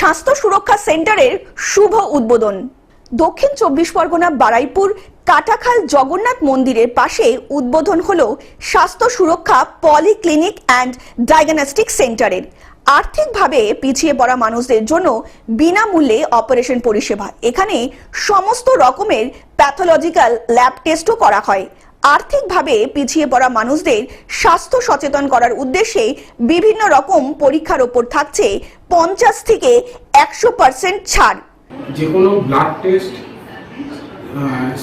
স্বাস্থ্য সুরক্ষা সেন্টারের শুভ উদ্বোধন। দক্ষিণ চব্বিশ পরগনা বারাইপুর কাটাখাল জগন্নাথ মন্দিরের পাশে উদ্বোধন হল স্বাস্থ্য সুরক্ষা পলিক্লিনিক অ্যান্ড ডায়াগনস্টিক সেন্টারের। আর্থিকভাবে পিছিয়ে পড়া মানুষদের জন্য বিনামূল্যে অপারেশন পরিষেবা। এখানে সমস্ত রকমের প্যাথোলজিক্যাল ল্যাব টেস্টও করা হয়। আর্থিকভাবে পিছিয়ে পড়া মানুষদের স্বাস্থ্য সচেতন করার উদ্দেশ্যে বিভিন্ন রকম পরীক্ষার ওপর থাকছে পঞ্চাশ থেকে একশো পার্সেন্ট ছাড়। যে কোনো ব্লাড টেস্ট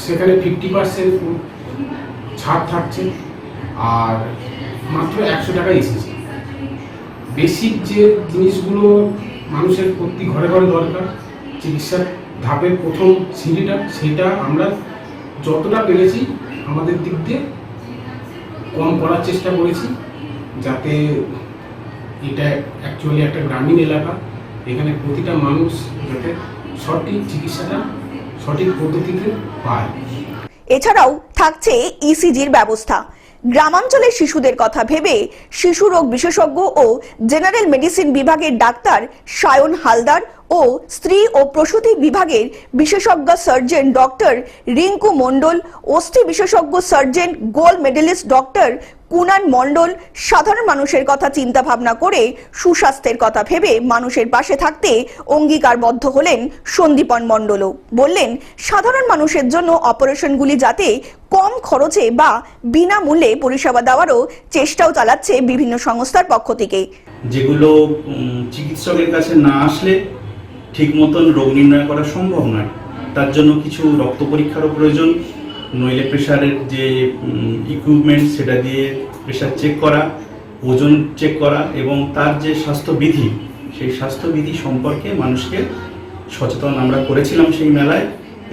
সেখানে ফিফটি পার্সেন্ট ছাড় থাকছে, আর মাত্র একশো টাকা এসেছে। বেসিক যে জিনিসগুলো মানুষের প্রতি ঘরে ঘরে দরকার, চিকিৎসার ধাপের প্রথম সিঁড়িটা, সেটা আমরা যতটা পেরেছি আমাদের দিক দিয়ে কম করার চেষ্টা করেছি, যাতে এটা অ্যাকচুয়ালি একটা গ্রামীণ এলাকা, এখানে প্রতিটা মানুষ যাতে সঠিক চিকিৎসাটা সঠিক পদ্ধতিতে পায়। এছাড়াও থাকছে ইসিজির ব্যবস্থা। গ্রামাঞ্চলের শিশুদের কথা ভেবে শিশু রোগ বিশেষজ্ঞ ও জেনারেল মেডিসিন বিভাগের ডাক্তার সায়ন হালদার ও স্ত্রী ও প্রসূতি বিভাগের বিশেষজ্ঞ সার্জন ডক্টর রিঙ্কু মন্ডল অস্থি বিশেষজ্ঞ surgeon gold medalist doctor Kunan Mondal সাধারণ মানুষের কথা চিন্তা ভাবনা করে সুস্বাস্থ্যের কথা ভেবে মানুষের পাশে থাকতে অঙ্গীকারবদ্ধ হলেন সন্দীপন মণ্ডলও। বললেন, সাধারণ মানুষের জন্য অপারেশনগুলি যাতে কম খরচে বা বিনামূল্যে পরিষেবা দেওয়ারও চেষ্টাও চালাচ্ছে বিভিন্ন সংস্থার পক্ষ থেকে। যেগুলো চিকিৎসকের কাছে না আসলে ঠিক মতন রোগ নির্ণয় করা সম্ভব নয়। তার জন্য কিছু রক্ত পরীক্ষারও প্রয়োজন নইলে প্রেশারের যে ইকুইপমেন্ট সেটা দিয়ে প্রেশার চেক করা, ওজন চেক করা এবং তার যে স্বাস্থ্যবিধি, সেই স্বাস্থ্যবিধি সম্পর্কে মানুষকে সচেতন আমরা করেছিলাম সেই মেলায়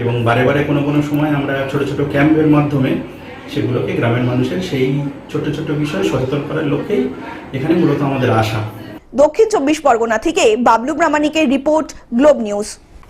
এবং বারে বারে কোনো কোনো সময় আমরা ছোট ছোট ক্যাম্পের মাধ্যমে সেগুলোকে গ্রামের মানুষের সেই ছোট ছোট বিষয়ে সচেতন করার লক্ষ্যেই এখানে মূলত আমাদের আশা। দক্ষিণ চব্বিশ পরগনা থেকে বাবলু প্রামাণিকের রিপোর্ট, গ্লোব নিউজ।